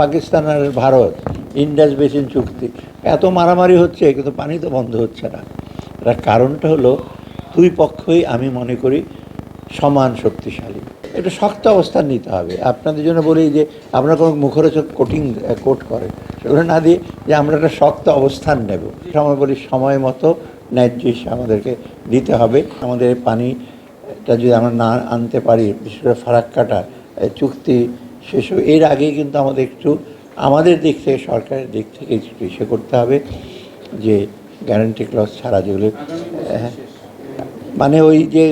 পাকিস্তান আর Bharat Indus basin চুক্তি। এত মারামারি হচ্ছে, কিন্তু পানি তো বন্ধ হচ্ছে না। এটার কারণটা হলো, দুই পক্ষই আমি মনে করি সমান শক্তিশালী। এটা শক্ত অবস্থান নিতে হবে। আপনাদের জন্য বলি যে আমরা কোনো মুখরোচক কোটিং কোট করে সেগুলো না দিয়ে যে আমরা একটা শক্ত অবস্থান নেব। সময় বলি সময় মতো ন্যায্য আমাদেরকে দিতে হবে। আমাদের পানিটা যদি আমরা না আনতে পারি, বিশেষ করে ফারাক্কাটা চুক্তি শেষ এর আগেই কিন্তু আমাদের একটু আমাদের দিক থেকে সরকারের দিক থেকে একটু ইসে করতে হবে যে গ্যারান্টি ক্লস ছাড়া যেগুলো হ্যাঁ, মানে ওই যে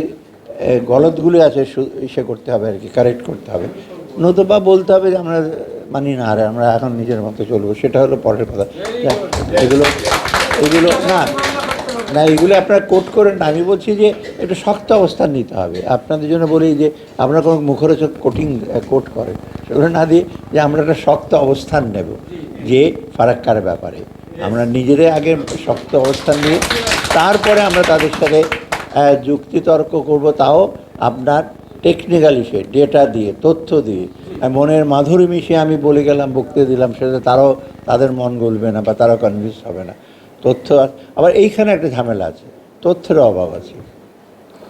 গলতগুলো আছে ইসে করতে হবে আর কি কারেক্ট করতে হবে। নতুবা বলতে হবে যে আমরা মানি না আর আমরা এখন নিজের মতো চলবো সেটা হলো পরের কথা। এগুলো এগুলো না না, এগুলো আপনারা কোট করেন আমি বলছি যে একটু শক্ত অবস্থান নিতে হবে। আপনাদের জন্য বলি যে আমরা কোনো মুখরোচক কোটিং কোট করে সেগুলো না দিয়ে যে আমরা একটা শক্ত অবস্থান নেব, যে ফারাক্কার ব্যাপারে। আমরা নিজেরাই আগে শক্ত অবস্থান নিয়ে, তারপরে আমরা তাদের সাথে যুক্তিতর্ক করব, তাও আপনার টেকনিক্যাল ইসে ডেটা দিয়ে, তথ্য দিয়ে। মনের মাধুরী মিশিয়ে আমি বলে গেলাম বক্তৃতা দিলাম, সেটা তারাও, তাদের মন গলবে না বা তারাও কনভিন্স হবে না। তথ্য আবার এইখানে একটা ঝামেলা আছে তথ্যের অভাব আছে।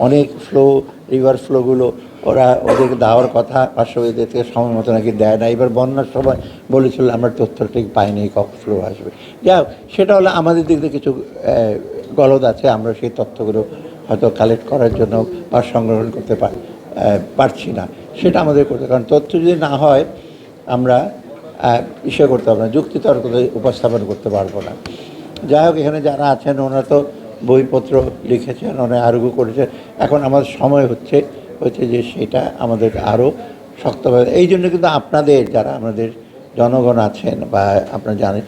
অনেক ফ্লো রিভার ফ্লোগুলো ওরা ওদেরকে দেওয়ার কথা পার্শ্ববর্তীদের থেকে সময় মতো নাকি দেয় না। এবার বন্যার সময় বলেছিল আমরা তথ্য ঠিক পাইনি কখন ফ্লো আসবে? হোক, সেটা হলো আমাদের দিক থেকে কিছু গলদ আছে আমরা সেই তথ্যগুলো হয়তো কালেক্ট করার জন্য বা সংগ্রহণ করতে পার পারছি না। সেটা আমাদের করতে কারণ তথ্য যদি না হয় আমরা ইসে করতে পারব না যুক্তিতর্ক উপস্থাপন করতে পারব না। যাই হোক এখানে যারা আছেন, ওনারা তো বইপত্র লিখেছেন, ওনারা আরোগ্য করেছেন। এখন আমাদের সময় হচ্ছে হচ্ছে যে সেটা আমাদের আরও শক্তভাবে এই জন্য কিন্তু আপনাদের যারা আমাদের জনগণ আছেন বা আপনারা জানেন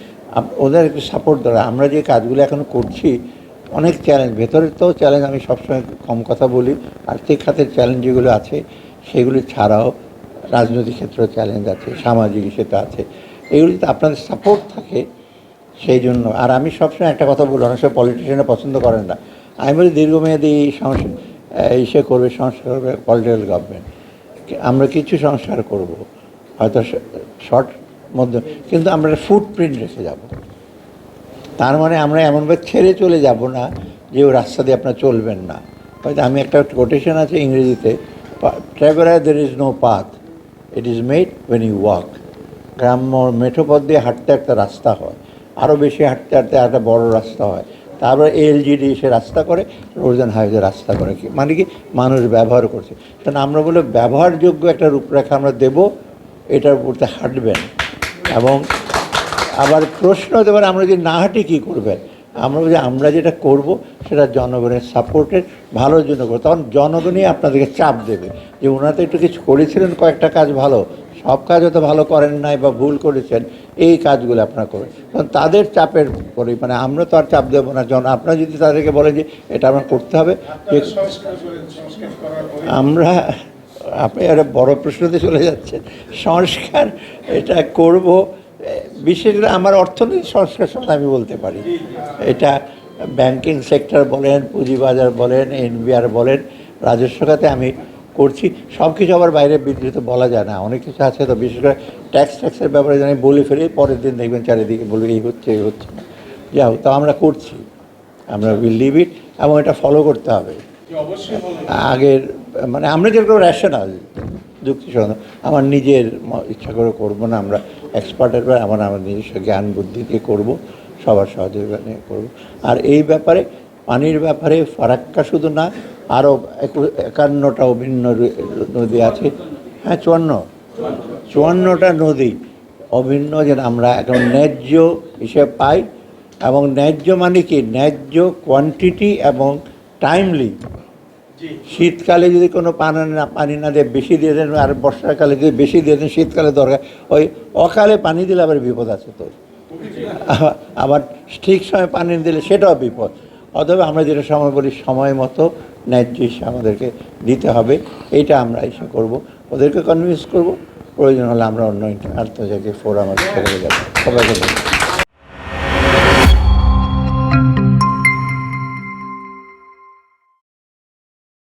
ওদের একটু সাপোর্ট দরকার। আমরা যে কাজগুলো এখন করছি, অনেক চ্যালেঞ্জ ভেতরের তো চ্যালেঞ্জ আমি সবসময় কম কথা বলি, আর্থিক খাতের চ্যালেঞ্জ যেগুলো আছে, সেগুলি ছাড়াও রাজনৈতিক ক্ষেত্রেও চ্যালেঞ্জ আছে, সামাজিক সেটা আছে। এগুলো যদি আপনাদের সাপোর্ট থাকে সেই জন্য আর আমি সবসময় একটা কথা বলি, অনেক সময় পলিটিশিয়ানরা পছন্দ করেন না। আমি বলি দীর্ঘমেয়াদী সংস্কার ইসে করবে, সংস্কার করবে পলিটিক্যাল গভর্নমেন্ট আমরা কিছু সংস্কার করব। হয়তো শর্ট মধ্যে, কিন্তু আমরা ফুটপ্রিন্ট রেখে যাব। তার মানে আমরা এমনভাবে ছেড়ে চলে যাব না যে ও রাস্তা দিয়ে আপনার চলবেন না। হয়তো আমি একটা কোটেশন আছে ইংরেজিতে traveller there is no path it is made when you walk গ্রাম্য মেঠোপথ দিয়ে হাঁটতে একটা রাস্তা হয়। আরও বেশি হাঁটতে হাঁটতে একটা বড় রাস্তা হয়। তারপরে এলজিডি এসে রাস্তা করে রোজান হাইওয়ে রাস্তা করে কি মানে কি মানুষ ব্যবহার করছে। কারণ আমরা বলে ব্যবহারযোগ্য একটা রূপরেখা আমরা দেব, এটার উপরতে হাঁটবেন। এবং আবার প্রশ্ন হতে পারে, আমরা যদি না হাঁটি কী করবেন? আমরা বলি আমরা যেটা করব সেটা জনগণের সাপোর্টের, ভালোর জন্য করব। তখন জনগণই আপনাদেরকে চাপ দেবে। যে ওনারা তো একটু কিছু করেছিলেন, কয়েকটা কাজ ভালো। সব কাজ হয়তো ভালো করেন নাই বা ভুল করেছেন, এই কাজগুলো আপনারা করবেন। তখন তাদের চাপের পরে মানে আমরা তো আর চাপ দেবো না। জন আপনারা যদি তাদেরকে বলেন যে এটা আমার করতে হবে আমরা আপনি একটা বড় প্রশ্নতে চলে যাচ্ছেন, সংস্কার এটা করব, বিশেষ করে আমার অর্থনৈতিক সংস্কার সম্বন্ধে আমি বলতে পারি। এটা ব্যাংকিং সেক্টর বলেন, পুঁজিবাজার বলেন এনবিআর বলেন, রাজস্ব খাতে আমি করছি সব কিছু আবার বাইরে বিবৃত বলা যায় না। অনেক কিছু আছে তো বিশেষ করে ট্যাক্স ট্যাক্সের ব্যাপারে জানি বলে ফেলে পরের দিন দেখবেন চারিদিকে বলবে এই হচ্ছে এই হচ্ছে। না হোক তা আমরা করছি। আমরা উইল লিভ ইট এবং এটা ফলো করতে হবে। আগের মানে আমরা যেরকম র্যাশনাল যুক্তিসঙ্গত আমার নিজের ইচ্ছা করে করব না আমরা এক্সপার্টের ব্যাপারে আমার আমার নিজস্ব জ্ঞান বুদ্ধি দিয়ে করব সবার সহযোগিতা নিয়ে করব। আর এই ব্যাপারে পানির ব্যাপারে ফারাক্কা শুধু না আরও একু- একান্নটা অভিন্ন নদী আছে। হ্যাঁ চুয়ান্ন। চুয়ান্নটা নদী অভিন্ন যে আমরা এখন ন্যায্য হিসেবে পাই এবং ন্যায্য মানে কি? ন্যায্য কোয়ান্টিটি এবং টাইমলি শীতকালে যদি কোনো পানি না পানি না দিয়ে বেশি দিয়ে দেন আর বর্ষাকালে যদি বেশি দিয়ে দেন শীতকালে দরকার। ওই অকালে পানি দিলে আবার বিপদ আছে তো আবার ঠিক সময় পানি দিলে সেটাও বিপদ। অথবা আমরা যেটা সময় বলি, সময় মতো ন্যায্য হিসেবে আমাদেরকে দিতে হবে। এটা আমরা এসে করব। ওদেরকে কনভিন্স করব। প্রয়োজন হলে আমরা অন্য আন্তর্জাতিক ফোরাম আমাদের যাব। সবাইকে।